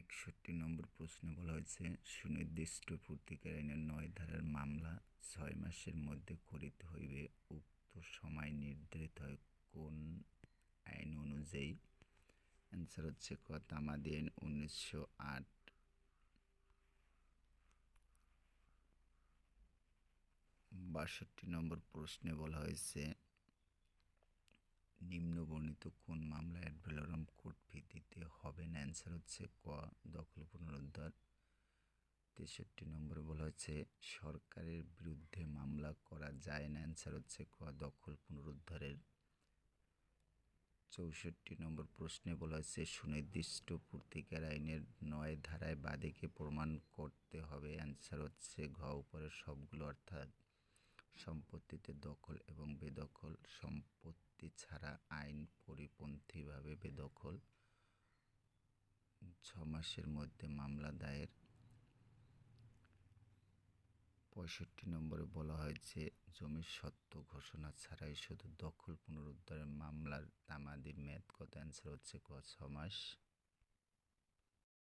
একষট্টি নম্বর প্রশ্নে বলা হয়েছে, সুনির্দিষ্ট পূর্তিকার আইনের নয় ধারার মামলা ছয় মাসের মধ্যে করিতে হইবে। উক্ত সময় নির্ধারিত হয় কোন আইন অনুযায়ী? অ্যান্সার হচ্ছে ক আইন উনিশশো আট। বাষট্টি নম্বর প্রশ্নে বলা হয়েছে, নিম্নবর্ণিত কোন মামলা অ্যাডভেলোরাম কোর্ট ফি দিতে হবে না অ্যান্সার হচ্ছে, ক দখল পুনরুদ্ধার। তেষট্টি নম্বরে বলা হয়েছে সরকারের বিরুদ্ধে মামলা করা যায় না অ্যান্সার হচ্ছে ক দখল পুনরুদ্ধারের। চৌষট্টি নম্বর প্রশ্নে বলা হয়েছে সুনির্দিষ্ট পূর্তিকার আইনের নয় ধারায় বাদীকে প্রমাণ করতে হবে অ্যান্সার হচ্ছে ঘ উপরের সবগুলো অর্থাৎ সম্পত্তিতে দখল এবং বেদখল। সম্পত্তি ছাড়া আইন পরিপন্থীভাবে বেদখল। ছ মাসের মধ্যে মামলা দায়ের। পঁয়ষট্টি নম্বরে বলা হয়েছে, জমির সত্য ঘোষণা ছাড়াই শুধু দখল পুনরুদ্ধারের মামলার তামাদির মেয়াদ কত? অ্যান্সার হচ্ছে ক, ছ মাস।